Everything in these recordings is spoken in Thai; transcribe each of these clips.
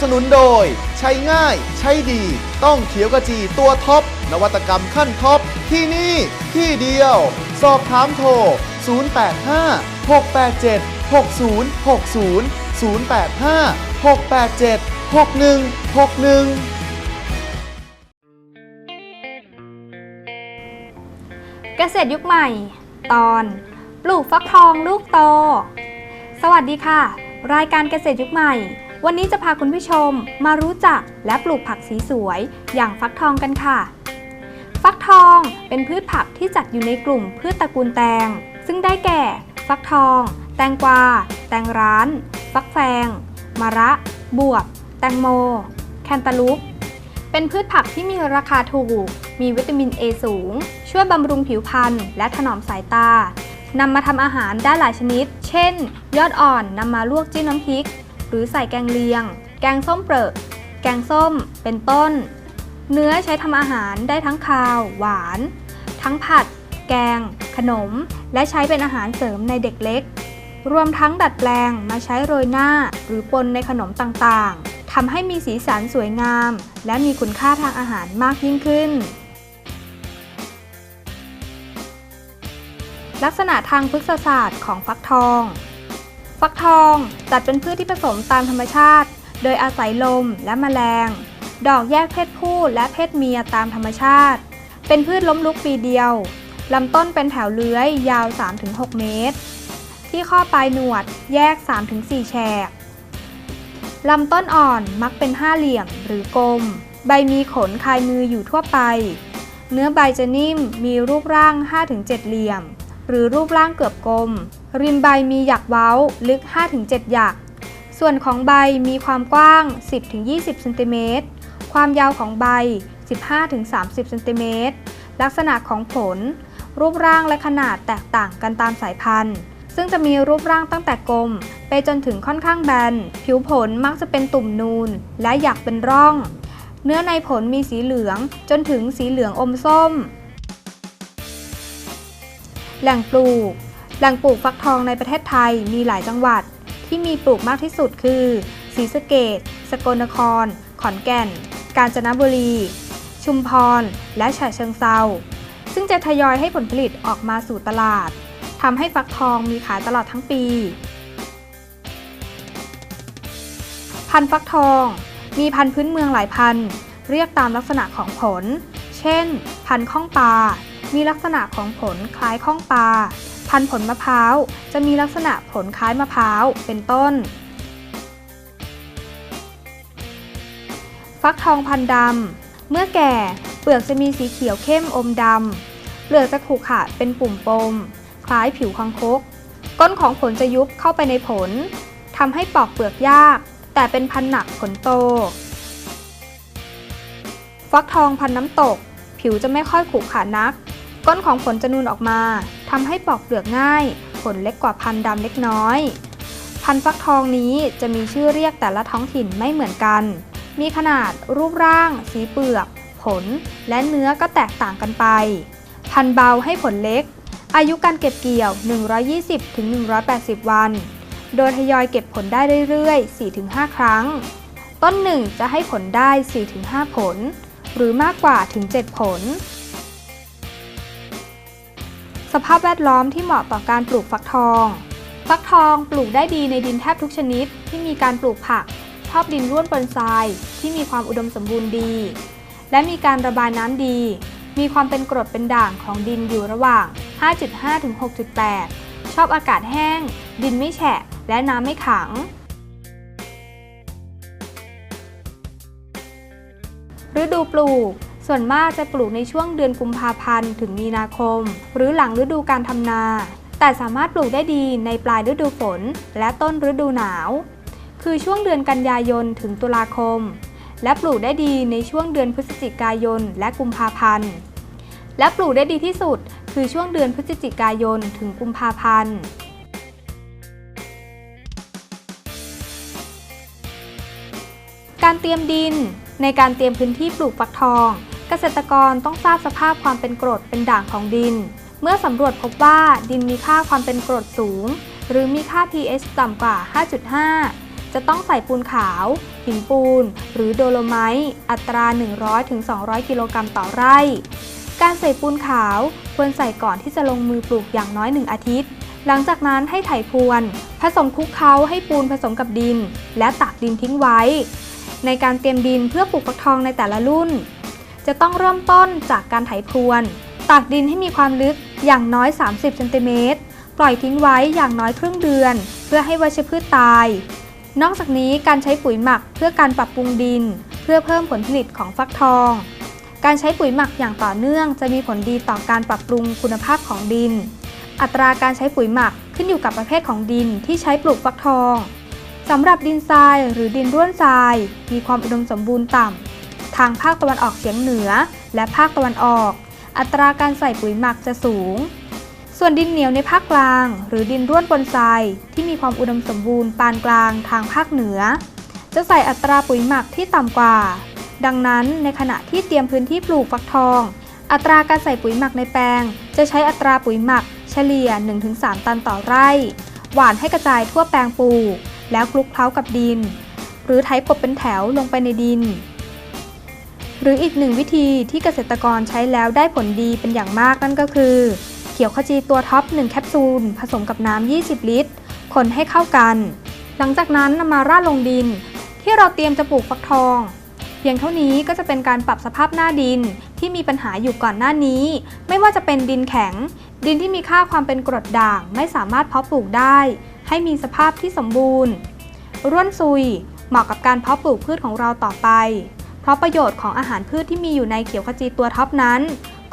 สนุนโดย ใช้ง่าย ใช้ดี ต้องเขียวกระจีตัวท็อป นวัตกรรมขั้นท็อป ที่นี่ ที่เดียว สอบถามโทร 085 687 6060 085 687 6161เกษตรยุคใหม่ ตอน ปลูกฟักทองลูกโต สวัสดีค่ะ รายการเกษตรยุคใหม่ วันนี้จะพาคุณผู้ชมมารู้จักและปลูกผักสีสวย อย่างฟักทองกันค่ะ ฟักทองเป็นพืชผักที่จัดอยู่ในกลุ่มพืชตระกูลแตง ซึ่งได้แก่ ฟักทอง แตงกวา แตงร้าน ฟักแฟง มะระ บวบ แตงโม แคนตาลูป เป็นพืชผักที่มีราคาถูก มีวิตามิน A สูง ช่วยบำรุงผิวพรรณและถนอมสายตานำมาทำอาหารได้หลายชนิด เช่น ยอดอ่อนนำมาลวกจิ้มน้ำพริก หรือใส่แกงเลียง แกงส้มเปรอะแกงส้ม เป็นต้น เนื้อใช้ทำอาหารได้ทั้งคาว หวาน ทั้งผัด แกง ขนม และใช้เป็นอาหารเสริมในเด็กเล็ก รวมทั้งดัดแปลงมาใช้โรยหน้า หรือปนในขนมต่างๆทำให้มีสีสันสวยงาม และมีคุณค่าทางอาหารมากยิ่งขึ้น ลักษณะทางพฤกษศาสตร์ของฟักทอง ฟักทองจัดเป็นพืชที่ผสมตามธรรมชาติ โดยอาศัยลมและแมลง ดอกแยกเพศผู้และเพศเมียตามธรรมชาติ เป็นพืชล้มลุกปีเดียวลำต้นเป็นแถวเลื้อยยาว 3-6 เมตร ที่ข้อปลายหนวดแยก 3-4 แฉกลำต้นอ่อนมักเป็นห้าเหลี่ยมหรือกลม ใบมีขนคายมืออยู่ทั่วไป เนื้อใบจะนิ่มมีรูปร่าง 5-7 เหลี่ยม หรือรูปร่างเกือบกลม ริมใบมีหยักเว้าลึก 5-7 หยัก ส่วนของใบมีความกว้าง 10-20เซนติเมตร ความยาวของใบ 15-30เซนติเมตร ลักษณะของผล รูปร่างและขนาดแตกต่างกันตามสายพันธุ์ ซึ่งจะมีรูปร่างตั้งแต่กลม ไปจนถึงค่อนข้างแบน ผิวผลมักจะเป็นตุ่มนูน และหยักเป็นร่อง เนื้อในผลมีสีเหลืองจนถึงสีเหลืองอมส้ม แหล่งปลูก แหล่งปลูกฟักทองในประเทศไทยมีหลายจังหวัด ที่มีปลูกมากที่สุดคือศรีสะเกษสกลนคร ขอนแก่น กาญจนบุรี ชุมพร และฉะเชิงเซาซึ่งจะทยอยให้ผลผลิตออกมาสู่ตลาดทำให้ฟักทองมีขายตลอดทั้งปี พันธุ์ฟักทอง มีพันธุ์พื้นเมืองหลายพันธุ์ เรียกตามลักษณะของผล เช่น พันธุ์ข้องปลา มีลักษณะของผลคล้ายข้องปลา พันธุ์ผลมะพร้าว จะมีลักษณะผลคล้ายมะพร้าว เป็นต้น ฟักทองพันธุ์ดำ เมื่อแก่เปลือกจะมีสีเขียวเข้มอมดำ เปลือกจะขรุขระเป็นปุ่มปม คล้ายผิวคังคก ก้นของผลจะยุบเข้าไปในผลทำให้ปอกเปลือกยาก แต่เป็นพันธุ์หนักผลโต ฟักทองพันธุ์น้ำตก ผิวจะไม่ค่อยขรุขระนัก ก้นของผลจะนูนออกมาทำให้ปอกเปลือกง่าย ผลเล็กกว่าพันธุ์ดำเล็กน้อย พันธุ์ฟักทองนี้จะมีชื่อเรียกแต่ละท้องถิ่นไม่เหมือนกัน มีขนาดรูปร่าง สีเปลือก ผล และเนื้อก็แตกต่างกันไป พันธุ์เบาให้ผลเล็ก อายุการเก็บเกี่ยว 120-180 วัน โดยทยอยเก็บผลได้เรื่อยๆ 4-5 ครั้ง ต้นหนึ่งจะให้ผลได้ 4-5 ผล หรือมากกว่าถึง 7 ผล สภาพแวดล้อมที่เหมาะต่อการปลูกฟักทอง ฟักทองปลูกได้ดีในดินแทบทุกชนิดที่มีการปลูกผัก ชอบดินร่วนปนทรายที่มีความอุดมสมบูรณ์ดี และมีการระบายน้ำดี มีความเป็นกรดเป็นด่างของดินอยู่ระหว่าง 5.5ถึง6.8 ชอบอากาศแห้ง ดินไม่แฉะ และน้ำไม่ขัง ฤดูปลูก ส่วนมากจะปลูกในช่วงเดือนกุมภาพันธ์ถึงมีนาคม หรือหลังฤดูการทำนา แต่สามารถปลูกได้ดีในปลายฤดูฝน และต้นฤดูหนาว คือช่วงเดือนกันยายนถึงตุลาคม และปลูกได้ดีในช่วงเดือนพฤศจิกายนและกุมภาพันธ์ และปลูกได้ดีที่สุด คือช่วงเดือนพฤศจิกายนถึงกุมภาพันธ์การเตรียมดิน ในการเตรียมพื้นที่ปลูกฟักทอง เกษตรกรต้องทราบสภาพความเป็นกรดเป็นด่างของดิน เมื่อสำรวจพบว่าดินมีค่าความเป็นกรดสูง หรือมีค่า pH ต่ำกว่า 5.5 จะต้องใส่ปูนขาว หินปูน หรือโดโลไมต์อัตรา 100-200 กิโลกรัมต่อไร่ การใส่ปูนขาวควรใส่ก่อนที่จะลงมือปลูกอย่างน้อย 1 อาทิตย์ หลังจากนั้นให้ไถพรวน ผสมคลุกเคล้าให้ปูนผสมกับดิน และตักดินทิ้งไว้ ในการเตรียมดินเพื่อปลูกฟักทองในแต่ละรุ่น จะต้องเริ่มต้นจากการไถพรวน ตักดินให้มีความลึกอย่างน้อย 30เซนติเมตร ปล่อยทิ้งไว้อย่างน้อยครึ่งเดือน เพื่อให้วัชพืชตาย นอกจากนี้การใช้ปุ๋ยหมักเพื่อการปรับปรุงดิน เพื่อเพิ่มผลผลิตของฟักทอง การใช้ปุ๋ยหมักอย่างต่อเนื่อง จะมีผลดีต่อการปรับปรุงคุณภาพของดิน อัตราการใช้ปุ๋ยหมักขึ้นอยู่กับประเภทของดินที่ใช้ปลูกฟักทองสำหรับดินทรายหรือดินร่วนทราย มีความอุดมสมบูรณ์ต่ำ ทางภาคตะวันออกเฉียงเหนือ และภาคตะวันออก อัตราการใส่ปุ๋ยหมักจะสูง ส่วนดินเหนียวในภาคกลาง หรือดินร่วนปนทรายที่มีความอุดมสมบูรณ์ปานกลางทางภาคเหนือ จะใส่อัตราปุ๋ยหมักที่ต่ำกว่า ดังนั้นในขณะที่เตรียมพื้นที่ปลูกฟักทอง อัตราการใส่ปุ๋ยหมักในแปลง จะใช้อัตราปุ๋ยหมัก เฉลี่ย 1-3 ตันต่อไร่ หว่านให้กระจายทั่วแปลงปลูก แล้วคลุกเคล้ากับดิน หรือไถกบเป็นแถวลงไปในดิน หรืออีกหนึ่งวิธีที่เกษตรกรใช้แล้วได้ผลดีเป็นอย่างมากนั่นก็คือ เขียวขจีตัวท็อป 1 แคปซูล ผสมกับน้ำ 20 ลิตร คนให้เข้ากัน หลังจากนั้นนำมาราดลงดิน ที่เราเตรียมจะปลูกฟักทอง เพียงเท่านี้ก็จะเป็นการปรับสภาพหน้าดินที่มีปัญหาอยู่ก่อนหน้านี้ ไม่ว่าจะเป็นดินแข็ง ดินที่มีค่าความเป็นกรดด่างไม่สามารถเพาะปลูกได้ ให้มีสภาพที่สมบูรณ์ ร่วนซุย เหมาะกับการเพาะปลูกพืชของเราต่อไป ราะประโยชน์ของอาหารพืชที่มีอยู่ในเขียวขจีตัวท็อปนั้น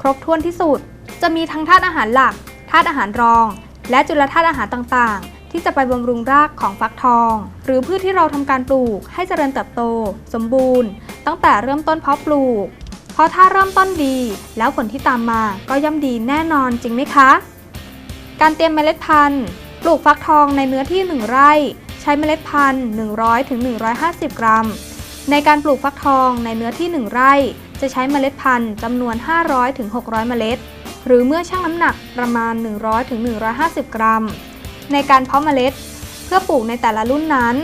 ครบถ้วนที่สุด จะมีทั้งธาตุอาหารหลักธาตุอาหารรอง และจุลธาตุอาหารต่างๆ ที่จะไปบำรุงรากของฟักทอง หรือพืชที่เราทำการปลูกให้เจริญเติบโต สมบูรณ์ ตั้งแต่เริ่มต้นเพาะปลูก เพราะถ้าเริ่มต้นดี แล้วผลที่ตามมาก็ย่อมดีแน่นอนจริงไหมคะ การเตรียมเมล็ดพันธุ์ ปลูกฟักทองในเนื้อที่ 1 ไร่ ใช้เมล็ดพันธุ์ 100ถึง150 กรัม ในการปลูกฟักทองในเนื้อที่ 1 ไร่ จะใช้เมล็ดพันธุ์จำนวน 500ถึง600 เมล็ด หรือเมื่อชั่งน้ำหนักประมาณ 100ถึง150 กรัม ในการเพาะเมล็ด เพื่อปลูกในแต่ละรุ่นนั้น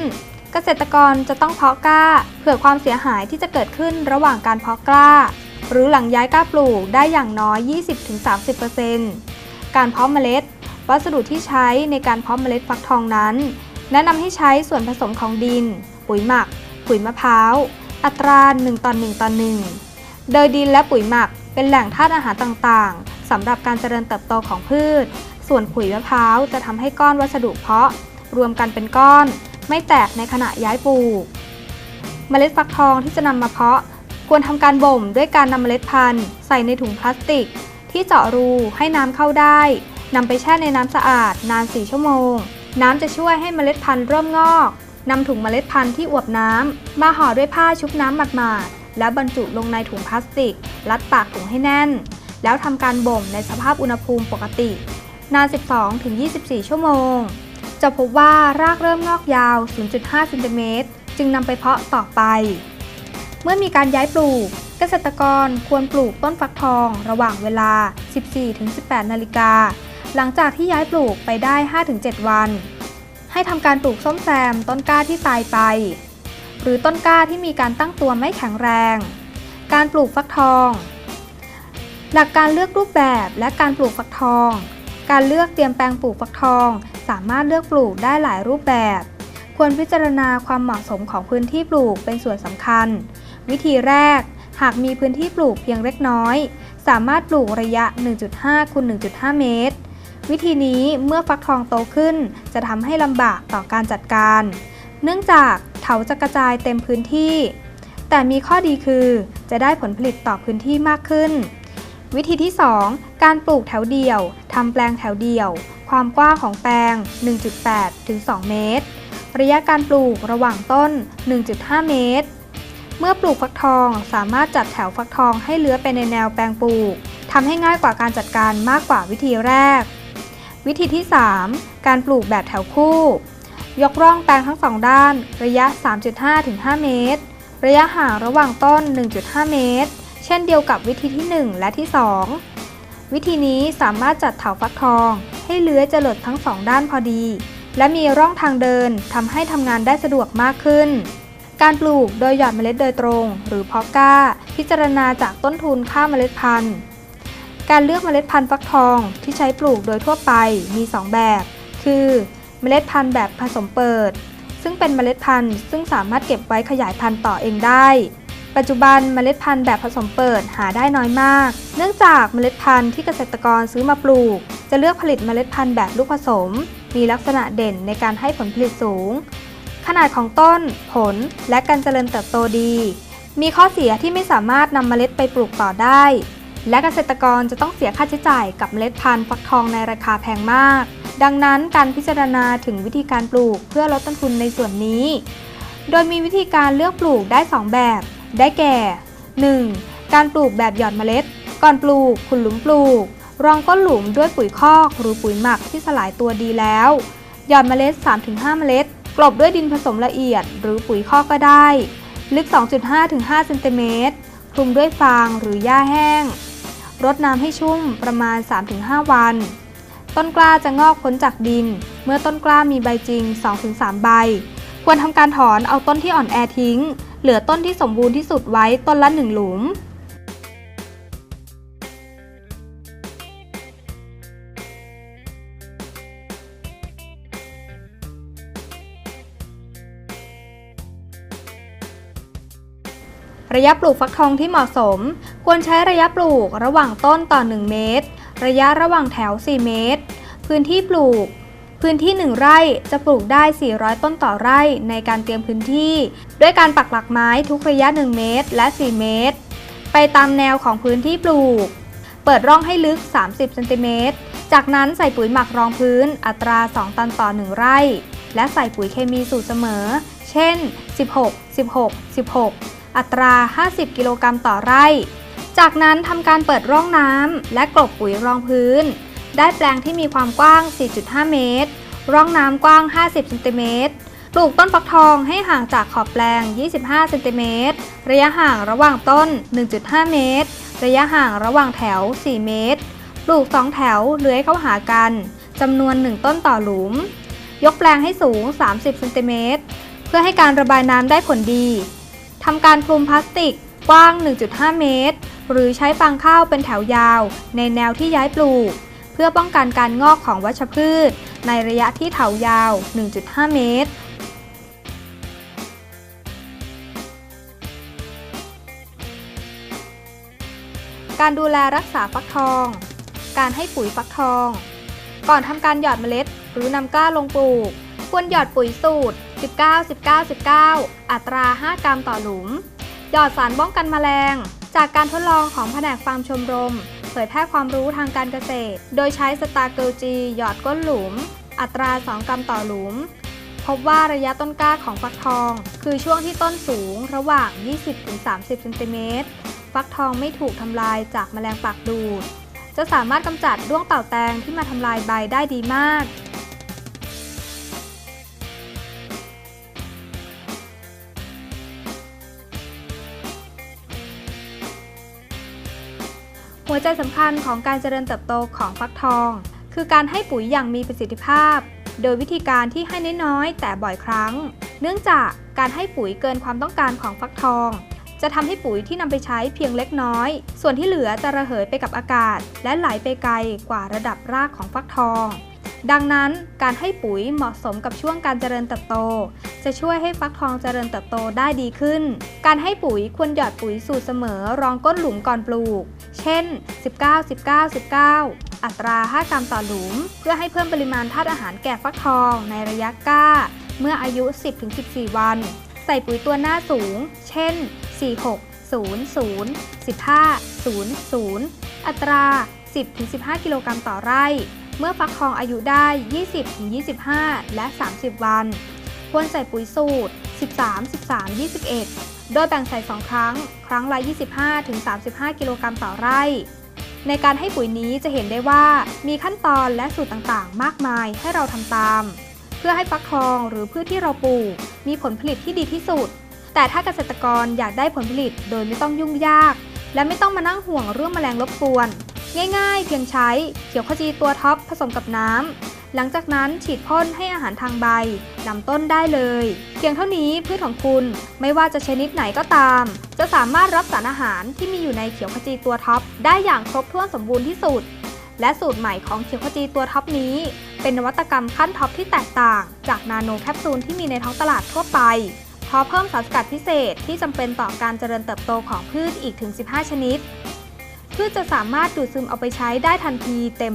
เกษตรกรจะต้องเพาะกล้า เผื่อความเสียหายที่จะเกิดขึ้นระหว่างการเพาะกล้า หรือหลังย้ายกล้าปลูกได้อย่างน้อย 20-30%การเพาะเมล็ด วัสดุที่ใช้ในการเพาะเมล็ดฟักทองนั้น แนะนำให้ใช้ส่วนผสมของดิน ปุ๋ยหมัก ปุ๋ยมะพร้าว อัตรา 1 ต่อ 1 ต่อ 1 โดยดินและปุ๋ยหมักเป็นแหล่งธาตุอาหารต่างๆสำหรับการเจริญเติบโตของพืช ส่วนขุยมะพร้าวจะทำให้ก้อนวัสดุเพาะ รวมกันเป็นก้อน ไม่แตกในขณะย้ายปลูก เมล็ดฟักทองที่จะนำมาเพาะ ควรทำการบ่มด้วยการนำเมล็ดพันธุ์ใส่ในถุงพลาสติก ที่เจาะรูให้น้ำเข้าได้นำไปแช่ในน้ำสะอาดนาน 4 ชั่วโมง น้ำจะช่วยให้เมล็ดพันธุ์เริ่มงอก นำถุงเมล็ดพันธุ์ที่อวบน้ำ มาห่อด้วยผ้าชุบน้ำหมาดๆ แล้วบรรจุลงในถุงพลาสติก รัดปากถุงให้แน่น แล้วทำการบ่มในสภาพอุณหภูมิปกติ นาน 12-24 ชั่วโมง จะพบว่ารากเริ่มงอกยาว 0.5เซนติเมตรจึงนำไปเพาะต่อไป เมื่อมีการย้ายปลูก เกษตรกรควรปลูกต้นฟักทองระหว่างเวลา 14-18 นาฬิกา หลังจากที่ย้ายปลูกไปได้ 5-7 วัน ให้ทำการปลูกส้มแซมต้นกล้าที่ตายไป หรือต้นกล้าที่มีการตั้งตัวไม่แข็งแรง การปลูกฟักทอง หลักการเลือกรูปแบบและการปลูกฟักทอง การเลือกเตรียมแปลงปลูกฟักทอง สามารถเลือกปลูกได้หลายรูปแบบ ควรพิจารณาความเหมาะสมของพื้นที่ปลูกเป็นส่วนสำคัญ วิธีแรก หากมีพื้นที่ปลูกเพียงเล็กน้อย สามารถปลูกระยะ 1.5คูณ1.5 เมตร วิธีนี้เมื่อฟักทองโตขึ้น จะทำให้ลำบากต่อการจัดการ เนื่องจากเถาจะกระจายเต็มพื้นที่ แต่มีข้อดีคือจะได้ผลผลิตต่อพื้นที่มากขึ้น วิธีที่ 2 การปลูกแถวเดี่ยวทำแปลงแถวเดี่ยว ความกว้างของแปลง 1.8 ถึง 2 เมตร ระยะการปลูกระหว่างต้น 1.5 เมตร เมื่อปลูกฟักทองสามารถจัดแถวฟักทองให้เลื้อยไปในแนวแปลงปลูกทำให้ง่ายกว่าการจัดการมากกว่าวิธีแรก วิธีที่ 3 การปลูกแบบแถวคู่ ยกร่องแปลงทั้งสองด้าน ระยะ 3.5-5 เมตร ระยะห่างระหว่างต้น 1.5 เมตร เช่นเดียวกับวิธีที่ 1 และที่ 2 วิธีนี้สามารถจัดเถาฟักทอง ให้เลื้อยจรดทั้งสองด้านพอดี และมีร่องทางเดินทำให้ทำงานได้สะดวกมากขึ้น การปลูกโดยหยอดเมล็ดโดยตรง หรือเพาะกล้า พิจารณาจากต้นทุนค่าเมล็ดพันธุ์ การเลือกเมล็ดพันธุ์ฟักทองที่ใช้ปลูกโดยทั่วไปมี 2 แบบ คือเมล็ดพันธุ์แบบผสมเปิด ซึ่งเป็นเมล็ดพันธุ์ซึ่งสามารถเก็บไว้ขยายพันธุ์ต่อเองได้ ปัจจุบันเมล็ดพันธุ์แบบผสมเปิดหาได้น้อยมาก เนื่องจากเมล็ดพันธุ์ที่เกษตรกรซื้อมาปลูก จะเลือกผลิตเมล็ดพันธุ์แบบลูกผสม มีลักษณะเด่นในการให้ผลผลิตสูง ขนาดของต้น ผล และการเจริญเติบโตดี มีข้อเสียที่ไม่สามารถนำเมล็ดไปปลูกต่อได้ และเกษตรกรจะต้องเสียค่าใช้จ่ายกับเมล็ดพันธุ์ฟักทองในราคาแพงมาก ดังนั้นการพิจารณาถึงวิธีการปลูกเพื่อลดต้นทุนในส่วนนี้ โดยมีวิธีการเลือกปลูกได้ 2 แบบ ได้แก่ 1. การปลูกแบบหย่อนเมล็ด ก่อนปลูกขุดหลุมปลูก รองก้นหลุมด้วยปุ๋ยคอกหรือปุ๋ยหมักที่สลายตัวดีแล้ว หย่อนเมล็ด 3-5 เมล็ด กลบด้วยดินผสมละเอียด หรือปุ๋ยคอกก็ได้ ลึก 2.5-5เซนติเมตรคลุมด้วยฟางหรือหญ้าแห้ง รดน้ำให้ชุ่มประมาณ 3-5 วัน ต้นกล้าจะงอกพ้นจากดิน เมื่อต้นกล้ามีใบจริง 2-3 ใบ ควรทำการถอนเอาต้นที่อ่อนแอทิ้ง เหลือต้นที่สมบูรณ์ที่สุดไว้ต้นละ 1 หลุมระยะปลูกฟักทองที่เหมาะสม ควรใช้ระยะปลูกระหว่างต้นต่อ 1 เมตร ระยะระหว่างแถว 4 เมตร พื้นที่ปลูก พื้นที่ 1 ไร่จะปลูกได้ 400 ต้นต่อไร่ในการเตรียมพื้นที่ ด้วยการปักหลักไม้ทุกระยะ 1 เมตร และ 4 เมตร ไปตามแนวของพื้นที่ปลูก เปิดร่องให้ลึก 30 เซนติเมตร จากนั้นใส่ปุ๋ยหมักรองพื้นอัตรา 2 ตันต่อ 1 ไร่ และใส่ปุ๋ยเคมีสูตรเสมอ เช่น 16 16 16อัตรา 50 กิโลกรัมต่อไร่ จากนั้นทำการเปิดร่องน้ำและกลบปุ๋ยรองพื้น ได้แปลงที่มีความกว้าง 4.5 เมตร ร่องน้ำกว้าง 50เซนติเมตร ปลูกต้นฟักทองให้ห่างจากขอบแปลง 25เซนติเมตร ระยะห่างระหว่างต้น 1.5 เมตร ระยะห่างระหว่างแถว 4 เมตร ปลูก 2 แถวเลื้อยเข้าหากันจำนวน 1 ต้นต่อหลุม ยกแปลงให้สูง 30เซนติเมตร เพื่อให้การระบายน้ำได้ผลดีทำการคลุมพลาสติก กว้าง 1.5 เมตร หรือใช้ฟางข้าวเป็นแถวยาว ในแนวที่ย้ายปลูก เพื่อป้องกันการงอกของวัชพืช ในระยะที่เถายาว 1.5 เมตรการดูแลรักษาฟักทอง การให้ปุ๋ยฟักทอง ก่อนทำการหยอดเมล็ด หรือนำกล้าลงปลูก ควรหยอดปุ๋ยสูตร 19 19 19 อัตรา 5 กรัมต่อหลุม หยอดสารป้องกันแมลง จากการทดลองของแผนกฟาร์มชมรม เผยแพร่ความรู้ทางการเกษตร โดยใช้สตาร์เกิลจีหยอดก้นหลุม อัตรา 2 กรัมต่อหลุม พบว่าระยะต้นกล้าของฟักทอง คือช่วงที่ต้นสูงระหว่าง 20-30 เซนติเมตร ฟักทองไม่ถูกทำลายจากแมลงปากดูด จะสามารถกำจัดด้วงเต่าแตงที่มาทำลายใบได้ดีมาก หัวใจสำคัญของการเจริญเติบโตของฟักทอง คือการให้ปุ๋ยอย่างมีประสิทธิภาพ โดยวิธีการที่ให้น้อยๆแต่บ่อยครั้ง เนื่องจากการให้ปุ๋ยเกินความต้องการของฟักทอง จะทำให้ปุ๋ยที่นำไปใช้เพียงเล็กน้อย ส่วนที่เหลือจะระเหยไปกับอากาศ และไหลไปไกลกว่าระดับรากของฟักทอง ดังนั้นการให้ปุ๋ยเหมาะสมกับช่วงการเจริญเติบโต จะช่วยให้ฟักทองเจริญเติบโตได้ดีขึ้น การให้ปุ๋ยควรหยอดปุ๋ยสูตรเสมอรองก้นหลุมก่อนปลูก เช่น 19 19 19 อัตรา 5 กรัมต่อหลุม เพื่อให้เพิ่มปริมาณธาตุอาหารแก่ฟักทองในระยะก้า เมื่ออายุ 10-14 วัน ใส่ปุ๋ยตัวหน้าสูง เช่น 46 00 15 00 อัตรา 10-15 กิโลกรัมต่อไร่ เมื่อฟักทองอายุได้ 20-25 และ 30 วัน ควรใส่ปุ๋ยสูตร 13 13 21 โดยแบ่งใส่ 2 ครั้ง ครั้งละ 25-35 กิโลกรัมต่อไร่ ในการให้ปุ๋ยนี้จะเห็นได้ว่ามีขั้นตอนและสูตรต่างๆ มากมายให้เราทำตาม เพื่อให้ฟักทองหรือพืชที่เราปลูก มีผลผลิตที่ดีที่สุด แต่ถ้าเกษตรกรอยากได้ผลผลิตโดยไม่ต้องยุ่งยาก และไม่ต้องมานั่งห่วงเรื่องแมลงรบกวน ง่าย ๆ เพียงใช้เขียวขจีตัวท็อปผสมกับน้ำ หลังจากนั้นฉีดพ่นให้อาหารทางใบลำต้นได้เลย เพียงเท่านี้พืชของคุณไม่ว่าจะชนิดไหนก็ตาม จะสามารถรับสารอาหารที่มีอยู่ในเขียวขจีตัวท็อปได้อย่างครบถ้วนสมบูรณ์ที่สุด และสูตรใหม่ของเขียวขจีตัวท็อปนี้ เป็นนวัตกรรมขั้นท็อปที่แตกต่าง จากนาโนแคปซูลที่มีในท้องตลาดทั่วไปเพราะเพิ่มสารสกัดพิเศษที่จำเป็นต่อการเจริญเติบโตของพืชอีกถึง 15 ชนิด พืชจะสามารถดูดซึมเอาไปใช้ได้ทันทีเต็ม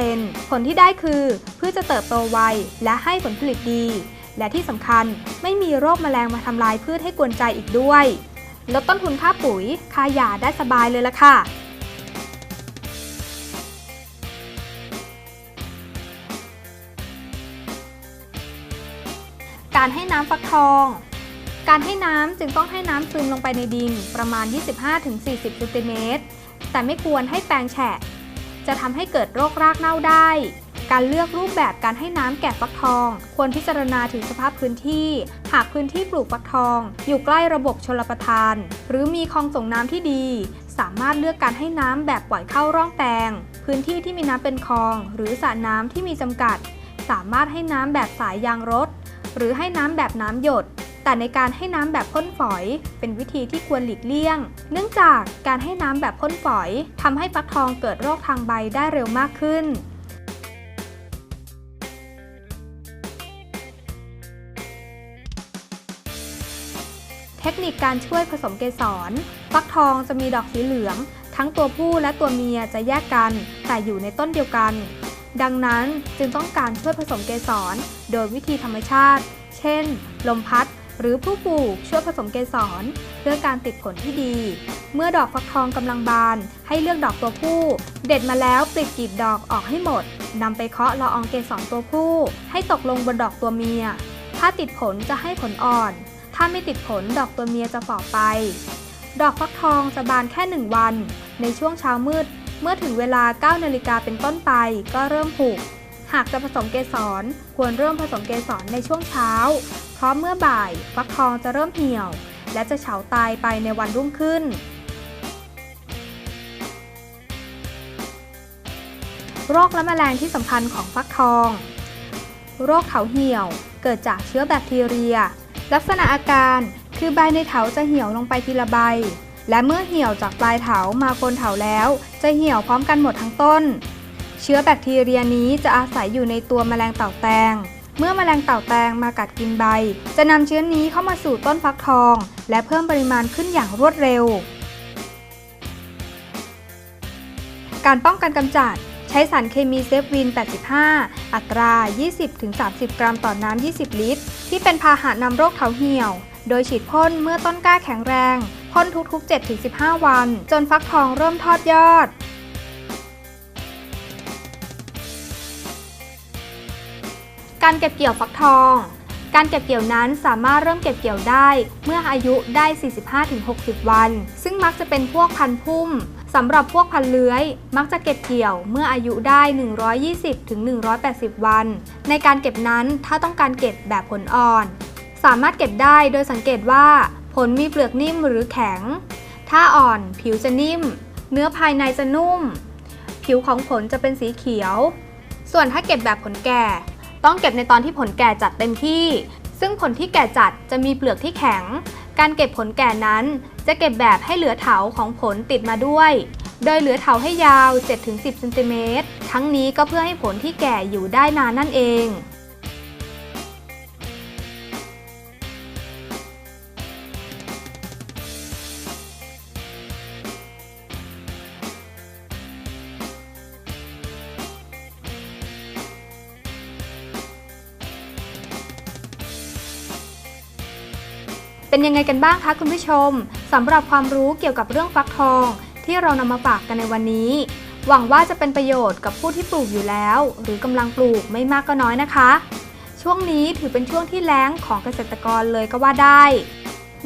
100%ผลที่ได้คือพืชจะเติบโตไวและให้ผลผลิตดี และที่สำคัญไม่มีโรคแมลงมาทำลายพืชให้กวนใจอีกด้วย ลดต้นทุนค่าปุ๋ย ค่ายาได้สบายเลยละค่ะการให้น้ำฟักทอง การให้น้ำจึงต้องให้น้ำซึมลงไปในดินประมาณ 25-40ซนติเมตร แต่ไม่ควรให้แปลงแฉะ จะทำให้เกิดโรครากเน่าได้ การเลือกรูปแบบการให้น้ำแก่ฟักทอง ควรพิจารณาถึงสภาพพื้นที่ หากพื้นที่ปลูกฟักทอง อยู่ใกล้ระบบชลประทาน หรือมีคลองส่งน้ำที่ดี สามารถเลือกการให้น้ำแบบปล่อยเข้าร่องแปลง พื้นที่ที่มีน้ำเป็นคลอง หรือสระน้ำที่มีจำกัด สามารถให้น้ำแบบสายยางรถ หรือให้น้ำแบบน้ำหยด แต่ในการให้น้ำแบบพ่นฝอย เป็นวิธีที่ควรหลีกเลี่ยง เนื่องจากการให้น้ำแบบพ่นฝอยทำให้ฟักทองเกิดโรคทางใบได้เร็วมากขึ้นเทคนิคการช่วยผสมเกสร ฟักทองจะมีดอกสีเหลือง ทั้งตัวผู้และตัวเมียจะแยกกัน แต่อยู่ในต้นเดียวกัน ดังนั้นจึงต้องการช่วยผสมเกสร โดยวิธีธรรมชาติ เช่น ลมพัด หรือผู้ปลูกช่วยผสมเกสร เพื่อการติดผลที่ดี เมื่อดอกฟักทองกำลังบาน ให้เลือกดอกตัวผู้ เด็ดมาแล้วปลิดกีบดอกออกให้หมดนำไปเคาะละอองเกสรตัวผู้ ให้ตกลงบนดอกตัวเมีย ถ้าติดผลจะให้ผลอ่อน ถ้าไม่ติดผลดอกตัวเมียจะฝ่อไป ดอกฟักทองจะบานแค่1วัน ในช่วงเช้ามืด เมื่อถึงเวลา9นาฬิกาเป็นต้นไปก็เริ่มผูก หากจะผสมเกสรควรเริ่มผสมเกสรในช่วงเช้า เพราะเมื่อบ่ายฟักทองจะเริ่มเหี่ยว และจะเฉาตายไปในวันรุ่งขึ้น โรคและแมลงที่สำคัญของฟักทอง โรคเถาเหี่ยวเกิดจากเชื้อแบคทีเรีย ลักษณะอาการคือใบในเถาจะเหี่ยวลงไปทีละใบ และเมื่อเหี่ยวจากปลายเถามาโคนเถาแล้ว จะเหี่ยวพร้อมกันหมดทั้งต้น เชื้อแบคทีเรียนี้จะอาศัยอยู่ในตัวแมลงเต่าแตง เมื่อแมลงเต่าแตงมากัดกินใบ จะนำเชื้อนี้เข้ามาสู่ต้นฟักทอง และเพิ่มปริมาณขึ้นอย่างรวดเร็ว การป้องกันกำจัดใช้สารเคมีเซฟวิน 85 อัตรา 20-30 กรัมต่อน้ำ 20 ลิตร ที่เป็นพาหะนำโรคเถาเหี่ยว โดยฉีดพ่นเมื่อต้นกล้าแข็งแรง พ่นทุกๆ 7-15 วัน จนฟักทองเริ่มทอดยอด การเก็บเกี่ยวฟักทอง การเก็บเกี่ยวนั้นสามารถเริ่มเก็บเกี่ยวได้ เมื่ออายุได้ 45-60 วัน ซึ่งมักจะเป็นพวกพันธุ์พุ่มสำหรับพวกพันธุ์เลื้อย มักจะเก็บเกี่ยวเมื่ออายุได้ 120-180 วัน ในการเก็บนั้นถ้าต้องการเก็บแบบผลอ่อน สามารถเก็บได้โดยสังเกตว่า ผลมีเปลือกนิ่มหรือแข็ง ถ้าอ่อนผิวจะนิ่ม เนื้อภายในจะนุ่ม ผิวของผลจะเป็นสีเขียว ส่วนถ้าเก็บแบบผลแก่ ต้องเก็บในตอนที่ผลแก่จัดเต็มที่ ซึ่งผลที่แก่จัดจะมีเปลือกที่แข็ง การเก็บผลแก่นั้น จะเก็บแบบให้เหลือเถาของผลติดมาด้วย โดยเหลือเถาให้ยาว 7-10ซนติเมตรทั้งนี้ก็เพื่อให้ผลที่แก่อยู่ได้นานนั่นเอง เป็นยังไงกันบ้างคะคุณผู้ชมสำหรับความรู้เกี่ยวกับเรื่องฟักทอง ที่เรานำมาฝากกันในวันนี้ หวังว่าจะเป็นประโยชน์กับผู้ที่ปลูกอยู่แล้ว หรือกำลังปลูกไม่มากก็น้อยนะคะ ช่วงนี้ถือเป็นช่วงที่แล้งของเกษตรกรเลยก็ว่าได้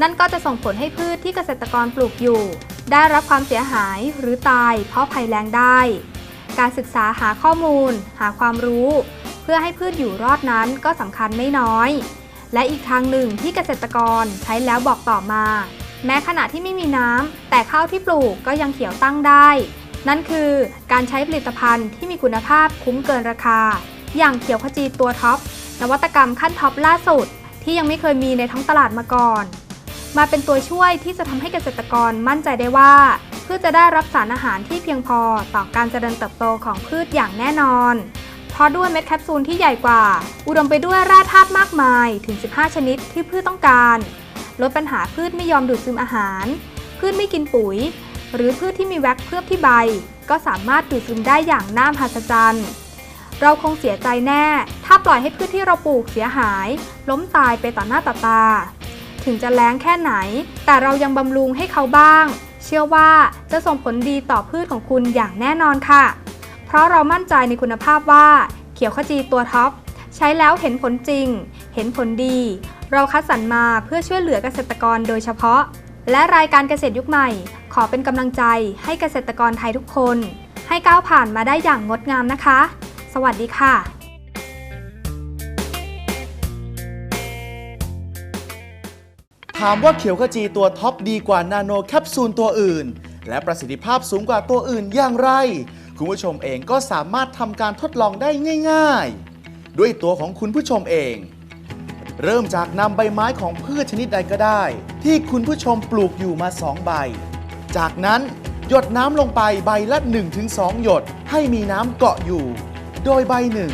นั่นก็จะส่งผลให้พืชที่เกษตรกรปลูกอยู่ ได้รับความเสียหายหรือตาย เพราะภัยแล้งได้ การศึกษาหาข้อมูล หาความรู้ เพื่อให้พืชอยู่รอดนั้นก็สำคัญไม่น้อย และอีกทางหนึ่งที่เกษตรกรใช้แล้วบอกต่อมา แม้ขณะที่ไม่มีน้ำแต่ข้าวที่ปลูกก็ยังเขียวตั้งได้ นั่นคือการใช้ผลิตภัณฑ์ที่มีคุณภาพคุ้มเกินราคา อย่างเขียวขจีตัวท็อปนวัตกรรมขั้นท็อปล่าสุด ที่ยังไม่เคยมีในท้องตลาดมาก่อน มาเป็นตัวช่วยที่จะทำให้เกษตรกรมั่นใจได้ว่าพืชจะได้รับสารอาหารที่เพียงพอต่อการเจริญเติบโตของพืชอย่างแน่นอน ราะด้วยเม็ดแคปซูลที่ใหญ่กว่า อุดมไปด้วยแร่ธาตุมากมายถึง 15 ชนิดที่พืชต้องการ ลดปัญหาพืชไม่ยอมดูดซึมอาหาร พืชไม่กินปุ๋ย หรือพืชที่มีแว็กเคลือบที่ใบ ก็สามารถดูดซึมได้อย่างน่ามหัศจรรย์เราคงเสียใจแน่ ถ้าปล่อยให้พืชที่เราปลูกเสียหาย ล้มตายไปต่อหน้าต่อตา ถึงจะแล้งแค่ไหน แต่เรายังบำรุงให้เขาบ้าง เชื่อว่าจะส่งผลดีต่อพืชของคุณอย่างแน่นอนค่ะ เพราะเรามั่นใจในคุณภาพว่า เขียวขจีตัวท็อป ใช้แล้วเห็นผลจริง เห็นผลดี เราคัดสรรมาเพื่อช่วยเหลือเกษตรกรโดยเฉพาะ และรายการเกษตรยุคใหม่ ขอเป็นกำลังใจให้เกษตรกรไทยทุกคน ให้ก้าวผ่านมาได้อย่างงดงามนะคะ สวัสดีค่ะถามว่าเขียวขจีตัวท็อปดีกว่านาโนแคปซูลตัวอื่น และประสิทธิภาพสูงกว่าตัวอื่นอย่างไร คุณผู้ชมเองก็สามารถทำการทดลองได้ง่าย ๆ ด้วยตัวของคุณผู้ชมเอง เริ่มจากนำใบไม้ของพืชชนิดใดก็ได้ ที่คุณผู้ชมปลูกอยู่มา2ใบ จากนั้นหยดน้ำลงไปใบละ 1-2 หยดให้มีน้ำเกาะอยู่ โดยใบหนึ่ง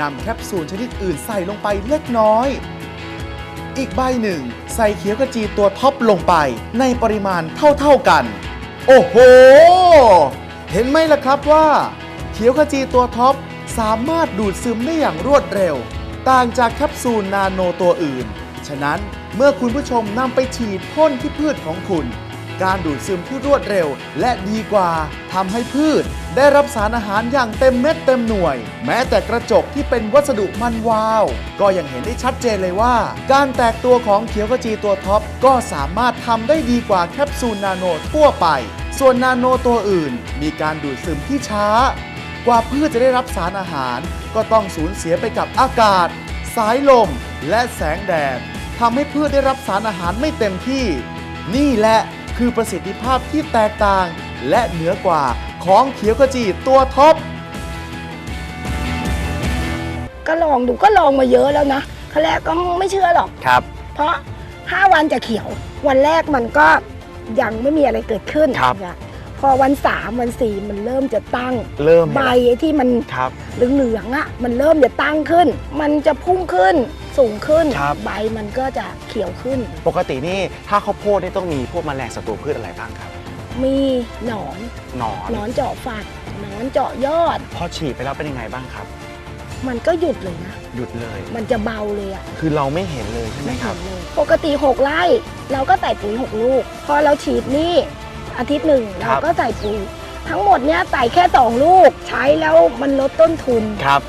นำแคปซูลชนิดอื่นใส่ลงไปเล็กน้อย อีกใบหนึ่ง ใส่เขียวกระจีตัวท็อปลงไปในปริมาณเท่าๆกัน โอ้โห เห็นไหมล่ะครับว่า เขียวขจีตัวท็อปสามารถดูดซึมได้อย่างรวดเร็ว ต่างจากแคปซูลนาโนตัวอื่น ฉะนั้นเมื่อคุณผู้ชมนำไปฉีดพ่นที่พืชของคุณ การดูดซึมที่รวดเร็ว และดีกว่าทำให้พืช ได้รับสารอาหารอย่างเต็มเม็ดเต็มหน่วย แม้แต่กระจกที่เป็นวัสดุมันวาว ก็ยังเห็นได้ชัดเจนเลยว่า การแตกตัวของเขียวขจีตัวท็อปก็สามารถทำได้ดีกว่าแคปซูลนาโนทั่วไป ส่วนนาโนตัวอื่นมีการดูดซึมที่ช้า กว่าพืชจะได้รับสารอาหาร ก็ต้องสูญเสียไปกับอากาศ สายลม และแสงแดดทำให้พืชได้รับสารอาหารไม่เต็มที่ นี่แหละคือประสิทธิภาพที่แตกต่าง และเหนือกว่าของเขียวขจีตัวท็อปก็ลองดูก็ลองมาเยอะแล้วนะขั้นแรกก็ไม่เชื่อหรอกครับ เพราะ 5 วันจะเขียว วันแรกมันก็ ยังไม่มีอะไรเกิดขึ้นครับนะพอวัน3วัน4มันเริ่มจะตั้ง เริ่มใบไอ้ที่มันครับ เหลืองๆอะมันเริ่มจะตั้งขึ้น มันจะพุ่งขึ้นสูงขึ้น ครับ ใบมันก็จะเขียวขึ้น ปกตินี่ถ้าข้าวโพดนี่ต้องมีพวกแมลงศัตรูพืชอะไรบ้างครับมีหนอนหนอนหนอนเจาะฝักหนอนเจาะยอด พอฉีดไปแล้วเป็นยังไงบ้างครับ มันก็หยุดเลยนะ หยุดเลย มันจะเบาเลยอะคือเราไม่เห็นเลยใช่ไหมไม่ครัเห็บนเลย ปกติ 6 ไร่เราก็ใส่ปุ๋ย 6 ลูก พอเราฉีดนี่อาทิตย์หนึ่งครัเราบ ก็ใส่ปุ๋ย ทั้งหมดเนี้ยใส่แค่ 2 ลูก ใช้แล้วมันลดต้นทุน ครับ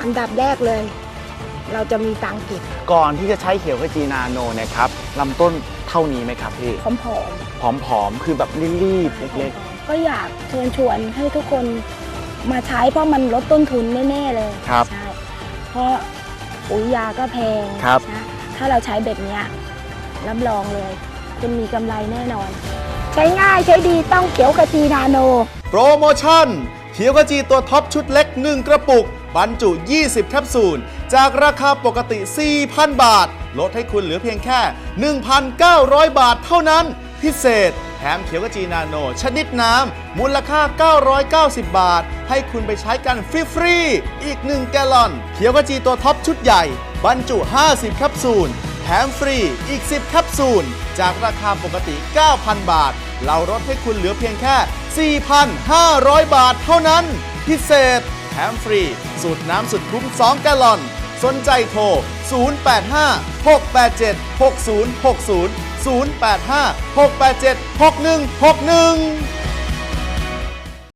อันดับแรกเลย เราจะมีตังค์เก็บก่อนที่จะใช้เขียวขจีนาโนเนะครับลำต้นเท่านี้ไหมครับพี่พร้อมผอมๆ คือแบบรีบๆเล็กๆก็อยากเชิญชวนให้ทุกคน มาใช้เพราะมันลดต้นทุนแน่ๆเลยครับใช่เพราะปุ๋ยยาก็แพงครับ นะถ้าเราใช้แบบเนี้ยรับรองเลย คุณมีกำไรแน่นอน ใช้ง่ายใช้ดีต้องเขียวกะจีนาโน โปรโมชั่นเขียวขจีตัวท็อปชุดเล็ก 1 กระปุก บรรจุ 20 แคปซูล จากราคาปกติ 4,000 บาท ลดให้คุณเหลือเพียงแค่ 1,900 บาทเท่านั้น พิเศษ แถมเขียวกจีนาโน ชนิดน้ำ มูลค่า 990 บาท ให้คุณไปใช้กันฟรีๆ อีก 1 แกลลอน เขียวกจีตัวท็อปชุดใหญ่ บรรจุ 50 แคปซูล แถมฟรีอีก 10 แคปซูล จากราคาปกติ 9,000 บาท เราลดให้คุณเหลือเพียงแค่ 4,500 บาทเท่านั้น พิเศษ แถมฟรี สูตรน้ำสุดคุ้ม 2 แกลลอน สนใจโทร 085 687 6060 085 687 6161